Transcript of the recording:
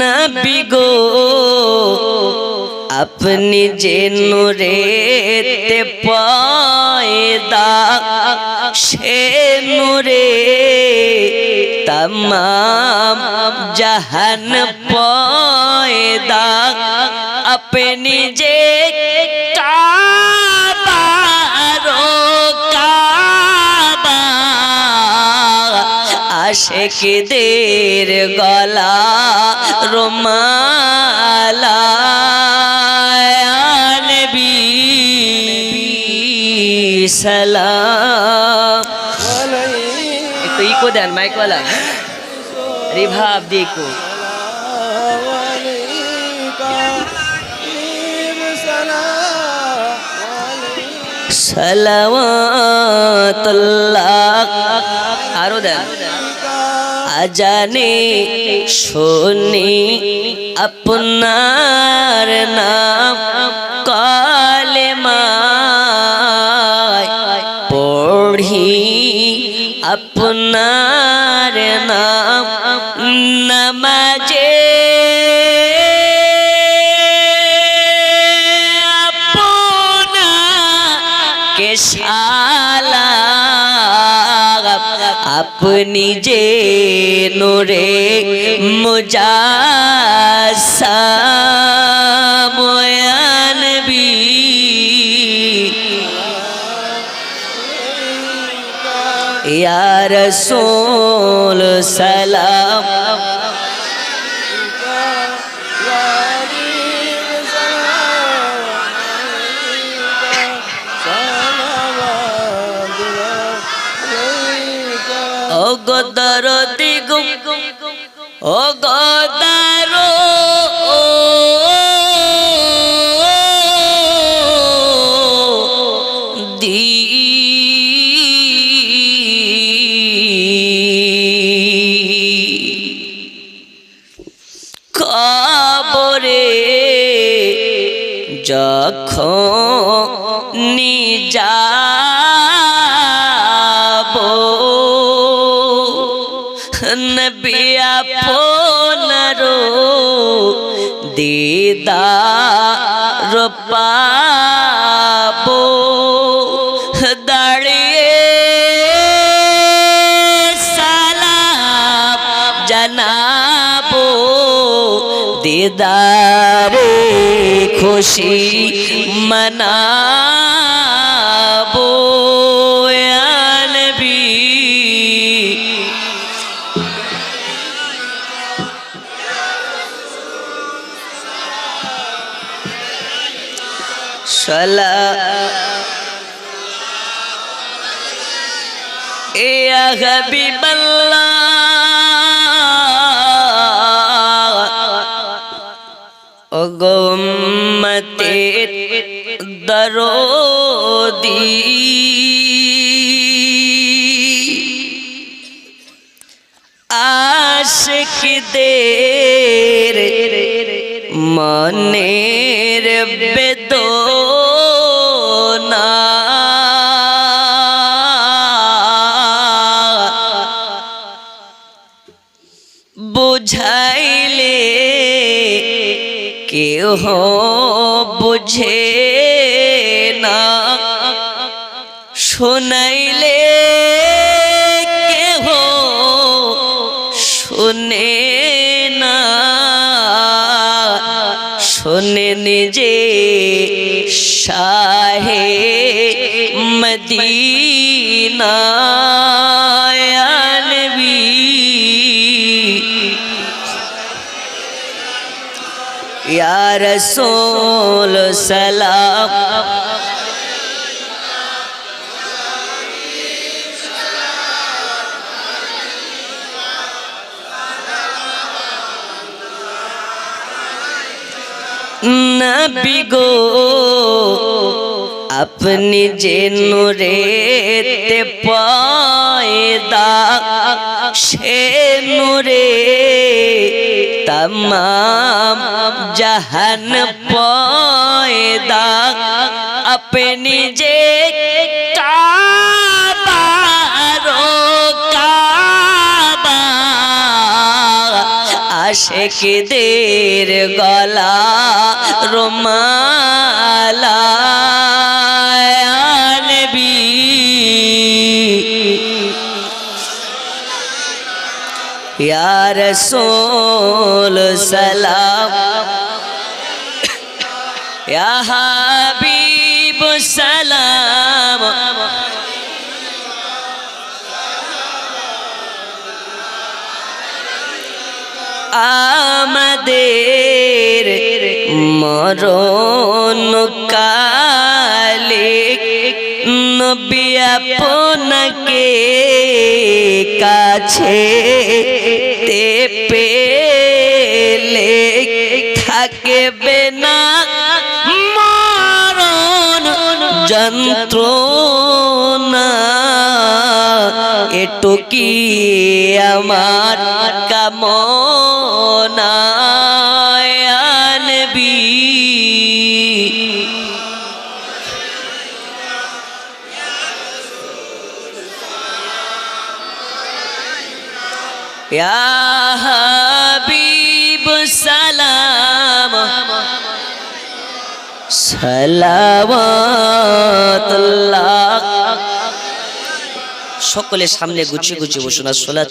নবী গো আপনি যে নূরেতে পয়দা সে নুরে তমাম জাহান পয়দা আপনি যে আশেকদের গলা রোমালা। সালাম। একটু ইকো দেন মাইকওয়ালা। রিভাব দিয়ে ইকো। সালাওয়াতুল্লাহ। আরও দেন। আজানে শুনি আপনার নাম কালেমা পড়ি আপনার নাম নমাজে আপনি যে নোরে মুজাসাময়ানবি ইয়া রাসূল সালাম গদর দিগুম ও গদর কবরে যখন নিজাব নবী আপনারো দিদার পাবো। দাঁড়িয়ে সালাম জানাব দিদারে খুশি মনাবো সালা ইয়া হাবিবাল্লাহ ও গোমতে দরদি আশিকদের মনের বেদনা বুঝে না। শোনাইলে কেহ শুনে না। শুনে নিজে শাহে মদিনা। ইয়া রাসূল সালাম। নবী গো আপনি যে নূরেতে পয়দা সে নূরে পয়দা। আপনি যে কাবারো কাবা। আশেকদের গলা রোমালা রাসূল সালাম। ইয়া হাবিব সালাম। আমাদের মরণ কালে নবী আপনাকে কাছে তে পেলে থাকবে না মরণ যন্ত্রণা। এটু কি আমার কামনা। ইয়া হাবিব সালাম সালাওয়াতুল্লাহ সকলের সামনে গুছিয়ে গুছিয়ে বসুন সোলাত